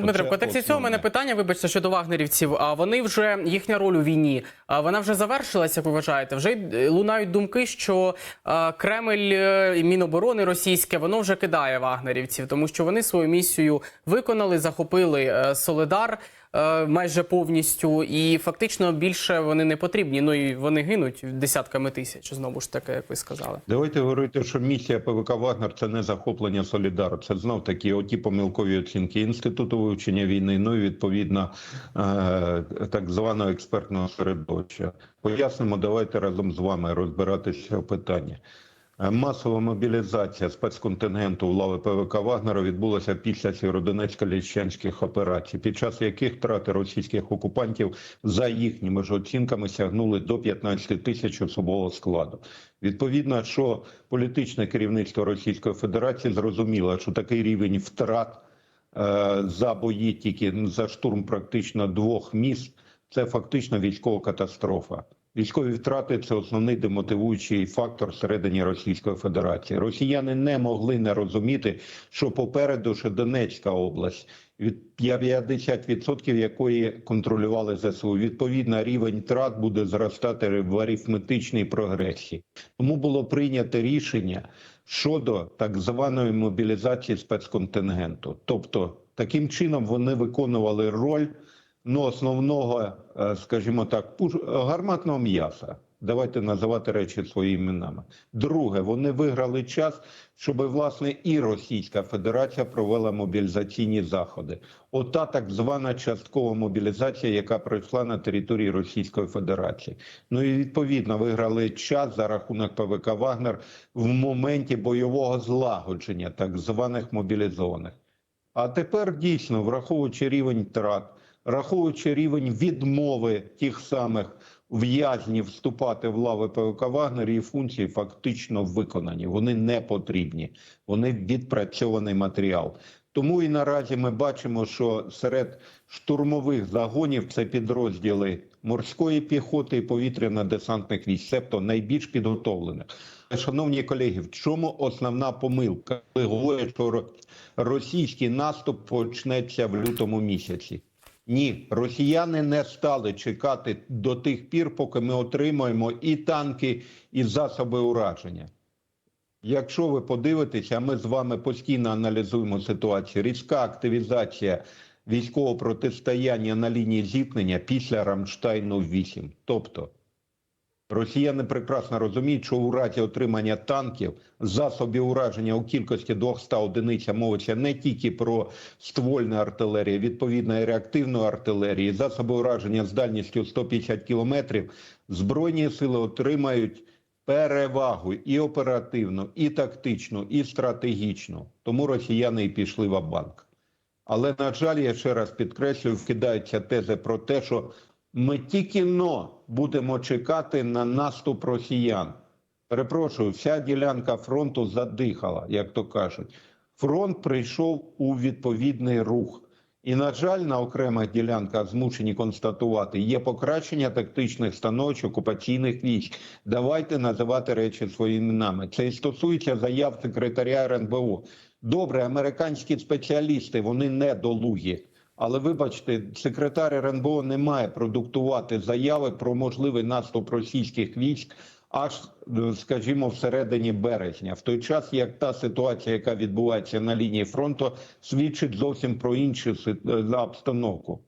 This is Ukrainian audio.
Дмитро, в контексті цього мене питання, вибачте, щодо вагнерівців. А вони вже їхня роль у війні. А вона вже завершилася, як ви вважаєте? Вже лунають думки, що а, Кремль е, і Міноборони російське воно вже кидає вагнерівців, тому що вони свою місію виконали, захопили е, Соледар е, майже повністю, і фактично більше вони не потрібні. Ну і вони гинуть десятками тисяч. Знову ж таки, як ви сказали. Давайте говорити, що місія ПВК Вагнер це не захоплення Солідару. Це знов такі оті помилкові оцінки інституту вивчення війни. Ну і відповідно е, так званого експертного середовища. Пояснимо, давайте разом з вами розбиратися. Е, Масова мобілізація спецконтингенту лави ПВК Вагнера відбулася після сєвєродонецько-ліщанських операцій, під час яких втрати російських окупантів за їхніми ж оцінками сягнули до 15 тисяч особового складу. Відповідно, що політичне керівництво Російської Федерації зрозуміло, що такий рівень втрат е, за бої тільки за штурм практично двох міст це фактично військова катастрофа. Військові втрати це основний демотивуючий фактор всередині Російської Федерації. Росіяни не могли не розуміти, що попереду ще Донецька область, від 50% якої контролювали ЗСУ. Відповідно, рівень втрат буде зростати в арифметичній прогресії. Тому було прийнято рішення щодо так званої мобілізації спецконтингенту. Тобто, таким чином вони виконували роль ну, основного, е, скажімо так, пуш- гарматного м'яса. Давайте називати речі своїми іменами. Друге, вони виграли час, щоб власне і Російська Федерація провела мобілізаційні заходи. Ота так звана часткова мобілізація, яка пройшла на території Російської Федерації. Ну і відповідно виграли час за рахунок ПВК Вагнер в моменті бойового злагодження так званих мобілізованих. А тепер дійсно, враховуючи рівень втрат, враховуючи рівень відмови тих самих в'язнів вступати в лави ПВК Вагнер, її функції фактично виконані. Вони не потрібні, вони відпрацьований матеріал. Тому і наразі ми бачимо, що серед штурмових загонів це підрозділи морської піхоти і повітряно-десантних військ, тобто найбільш підготовлених. Шановні колеги, в чому основна помилка? Ви говорите, що російський наступ почнеться в лютому місяці. Ні, росіяни не стали чекати до тих пір, поки ми отримаємо і танки, і засоби ураження. Якщо ви подивитеся, ми з вами постійно аналізуємо ситуацію. Різка активізація військового протистояння на лінії зіткнення після Рамштайну 8. Тобто росіяни прекрасно розуміють, що у разі отримання танків, засобів ураження у кількості 200 одиниць мовиться не тільки про ствольну артилерію, відповідно і реактивну артилерію, засоби ураження з дальністю 150 кілометрів, збройні сили отримають перевагу і оперативну, і тактичну, і стратегічну. Тому росіяни і пішли в банк. Але на жаль, я ще раз підкреслюю, вкидаються тези про те, що ми тільки но будемо чекати на наступ росіян. Перепрошую, вся ділянка фронту задихала, як то кажуть. Фронт прийшов у відповідний рух. І, на жаль, на окремих ділянках змушені констатувати, є покращення тактичних становищ окупаційних військ. Давайте називати речі своїми іменами. Це і стосується заяв секретаря РНБО. Добре, американські спеціалісти вони недолугі. Але вибачте, секретар РНБО не має продуктувати заяви про можливий наступ російських військ аж, е, скажімо, всередині березня, в той час як та ситуація, яка відбувається на лінії фронту, свідчить зовсім про іншу е, обстановку.